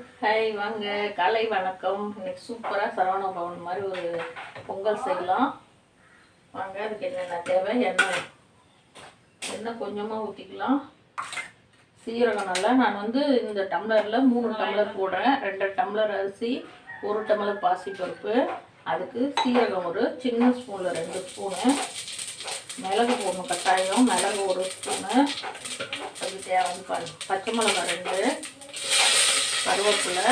Hi வாங்க. காலை வணக்கம். இன்னைக்கு சூப்பராக சரவண பவன் மாதிரி ஒரு பொங்கல் செய்யலாம். வாங்க அதுக்கு என்னென்ன தேவை? எண்ணெய். எண்ணெய் கொஞ்சமாக ஊற்றிக்கலாம் சீரகம் நல்லா. நான் வந்து இந்த டம்ளரில் மூணு டம்ளர் போடுறேன். ரெண்டு டம்ளர் அரிசி ஒரு டம்ளர் பாசிப்பருப்பு அதுக்கு சீரகம் ஒரு சின்ன ஸ்பூனில் ரெண்டு ஸ்பூனு. மிளகு போடணும் கட்டாயம். மிளகு ஒரு ஸ்பூனு. அது தேவை பச்சை மிளகாய் ரெண்டு. கருவேப்பிலை.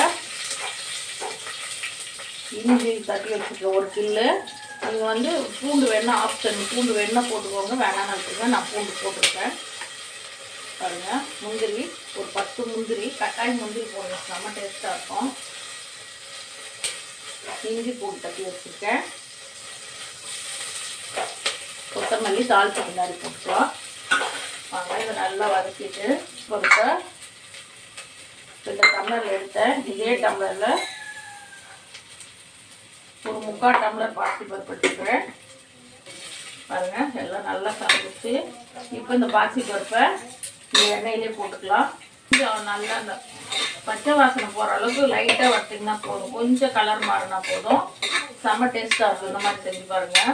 இஞ்சி தட்டி வச்சுருக்கேன் ஒரு கில்லு. நீங்கள் வந்து பூண்டு வேணால் ஆப்ஷன் பூண்டு வேணால் போட்டுக்கோங்க. வேணாம்னு வச்சுருக்கேன் நான் பூண்டு போட்டிருக்கேன். பாருங்கள் முந்திரி ஒரு பத்து முந்திரி. கட்டாயம் முந்திரி போடணும். செம்ம டேஸ்ட்டாக இருக்கும். இஞ்சி பூண்டு தட்டி வச்சுருக்கேன். கொத்தமல்லி தாளிச்சு பின்னாடி போட்டுக்கலாம். வாங்க இதை நல்லா வதக்கிட்டு பொறுத்த இந்த டம்ளர் எடுத்தேன். இதே டம்ளரில் ஒரு முக்கால் டம்ளர் பாசி பருப்பு எடுத்துக்கிறேன் பாருங்க எல்லாம் நல்லா சமைச்சு இப்போ இந்த பாசி பருப்பை இந்த எண்ணெயிலே போட்டுக்கலாம். கொஞ்சம் நல்லா அந்த பச்சை வாசனை போகிற அளவுக்கு லைட்டாக வறுத்திங்கன்னா போதும். கொஞ்சம் கலர் மாறினா போதும். செம்ம டேஸ்ட்டாக இருக்கும். இந்த மாதிரி செஞ்சு பாருங்கள்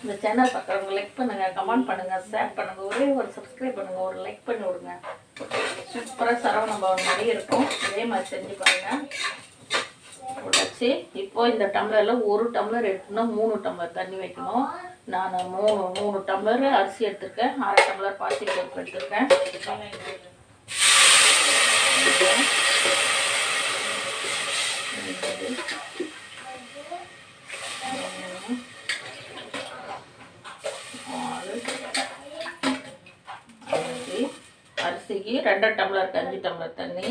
இந்த சேனல் பார்க்குறவங்க லைக் பண்ணுங்கள் கமெண்ட் பண்ணுங்கள் ஷேர் பண்ணுங்கள் ஒரே ஒரு சப்ஸ்கிரைப் பண்ணுங்கள் ஒரு லைக் பண்ணி விடுங்க. சூப்பராக சரவண பவன் மாதிரி இருக்கும். இதே மாதிரி செஞ்சு பாருங்கள் உடச்சி இப்போ இந்த டம்ளரில் ஒரு டம்ளர் எடுத்துனா மூணு டம்ளர் தண்ணி வைக்கணும். நான் மூணு மூணு டம்ளர் அரிசி எடுத்திருக்கேன். அரை டம்ளர் பாசி எடுத்திருக்கேன். ஆறு அரிசிக்கு ரெண்டு டம்ளருக்கு அஞ்சு டம்ளர் தண்ணி.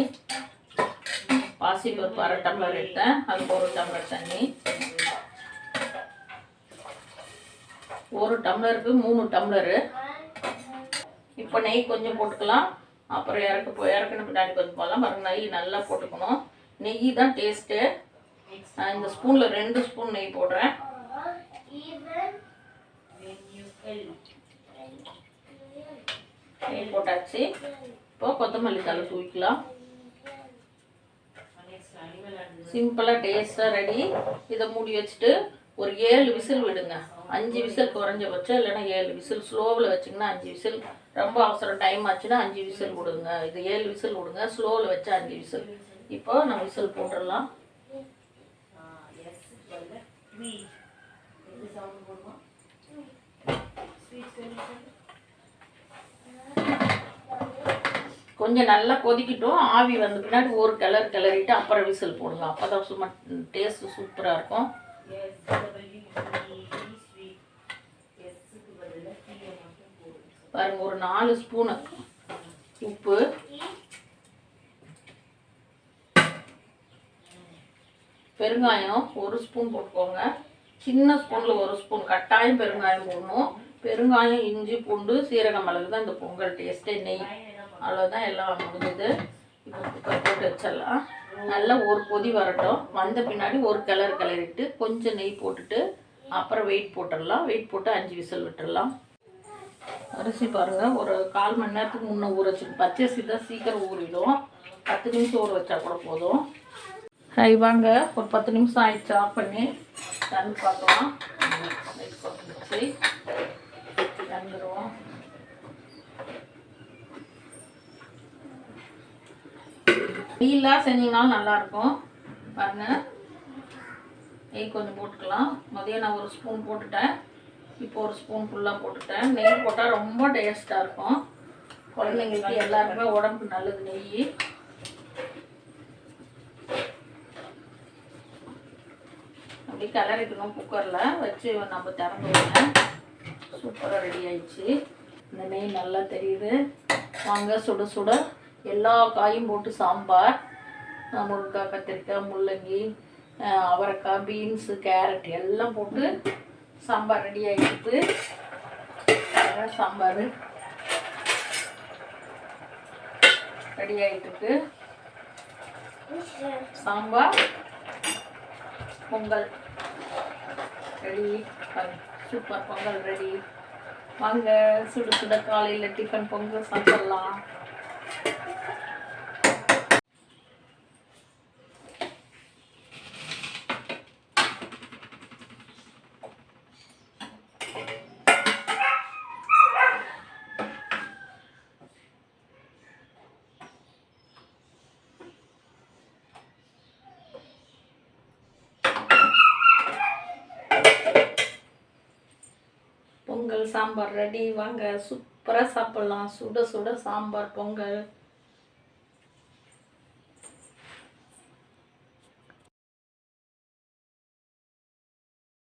பாசிப்பருப்பு அரை டம்ளர் எடுத்தேன். அதுக்கு ஒரு டம்ளர் தண்ணி. ஒரு டம்ளருக்கு மூணு டம்ளரு. இப்போ நெய் கொஞ்சம் போட்டுக்கலாம். அப்புறம் இறக்க போ இறக்கணும் பின்னாடி கொஞ்சம் போகலாம் பாருங்க நெய் நல்லா போட்டுக்கணும். நெய் தான் டேஸ்ட்டு நான் இந்த ஸ்பூனில் ரெண்டு ஸ்பூன் நெய் போடுறேன். நெய் போட்டாச்சு. இப்போ கொத்தமல்லி தலை தூக்கிக்கலாம் சிம்பிளாக டேஸ்ட்டாக ரெடி இதை மூடி வச்சுட்டு ஒரு ஏழு விசில் விடுங்க. அஞ்சு விசில் குறைஞ்சபட்சம் இல்லைன்னா ஏழு விசில் ஸ்லோவில் வச்சிங்கன்னா அஞ்சு விசில். ரொம்ப அவசரம் டைம் ஆச்சுன்னா அஞ்சு விசில் விடுங்க. இது ஏழு விசில் விடுங்க. ஸ்லோவில் வச்சா அஞ்சு விசில். இப்போ நான் விசில் போட்டுடலாம். கொஞ்சம் நல்லா கொதிக்கட்டும். ஆவி வந்த பின்னாடி ஒரு கிளறு கிளறிட்டு அப்புறம் விசில் போடுங்க. அப்போ தான் சும்மா டேஸ்ட்டு சூப்பராக இருக்கும். பாருங்க ஒரு நாலு ஸ்பூனு உப்பு. பெருங்காயம் ஒரு ஸ்பூன் போட்டுக்கோங்க. சின்ன ஸ்பூனில் ஒரு ஸ்பூன் கட்டாயம் பெருங்காயம் போடணும். பெருங்காயம் இஞ்சி பூண்டு சீரகம் மிளகு தான் இந்த பொங்கல் டேஸ்ட்டே நெய். அவ்வளோதான் எல்லாம் முடிஞ்சது. இப்போ குக்கர் போட்டு வச்சிடலாம். நல்லா ஒரு கொதி வரட்டும். வந்த பின்னாடி ஒரு கிளறு கிளறிட்டு கொஞ்சம் நெய் போட்டுட்டு அப்புறம் வெயிட் போட்டுடலாம். வெயிட் போட்டு அஞ்சு விசில் விட்டுடலாம். அரிசி பாருங்கள் ஒரு கால் மணி நேரத்துக்கு முன்னே ஊற வச்சு பச்சரிசி தான் சீக்கிரம் ஊறிடும். பத்து நிமிஷம் ஊற வச்சா கூட போதும். ஹை வாங்க. ஒரு பத்து நிமிஷம் ஆயிடுச்சு ஆஃப் பண்ணி. தண்ணி பார்க்கலாம் லைட் தந்துடுவோம் டீலாம் செஞ்சீங்கனாலும் நல்லாயிருக்கும் பாருங்கள் நெய் கொஞ்சம் போட்டுக்கலாம். மதியம் நான் ஒரு ஸ்பூன் போட்டுட்டேன். இப்போ ஒரு ஸ்பூன் ஃபுல்லாக போட்டுட்டேன். நெய் போட்டால் ரொம்ப டேஸ்ட்டாக இருக்கும். குழந்தைங்களுக்கு எல்லாருக்குமே உடம்புக்கு நல்லது நெய். அப்படி கிளறிக்கணும் குக்கரில் வச்சு நம்ம திறந்து விடுங்க சூப்பராக ரெடி ஆயிடுச்சு. இந்த நெய் நல்லா தெரியுது. வாங்க சுட சுட. எல்லா காயும் போட்டு சாம்பார் முருங்கைக்காய் கத்திரிக்காய் முள்ளங்கி அவரைக்காய் பீன்ஸு கேரட் எல்லாம் போட்டு சாம்பார் ரெடி ஆகிடுது சாம்பார். ரெடி ஆகிட்டுருக்கு sambar pongal. Ready. Super pongal ready. வாங்க சுடு சுட காலையில் டிஃபன் பொங்கல் சாப்பிடலாம். சாம்பார் ரெடி. வாங்க சூப்பராக சாப்பிட்லாம். சுட சுட சாம்பார் பொங்கல்.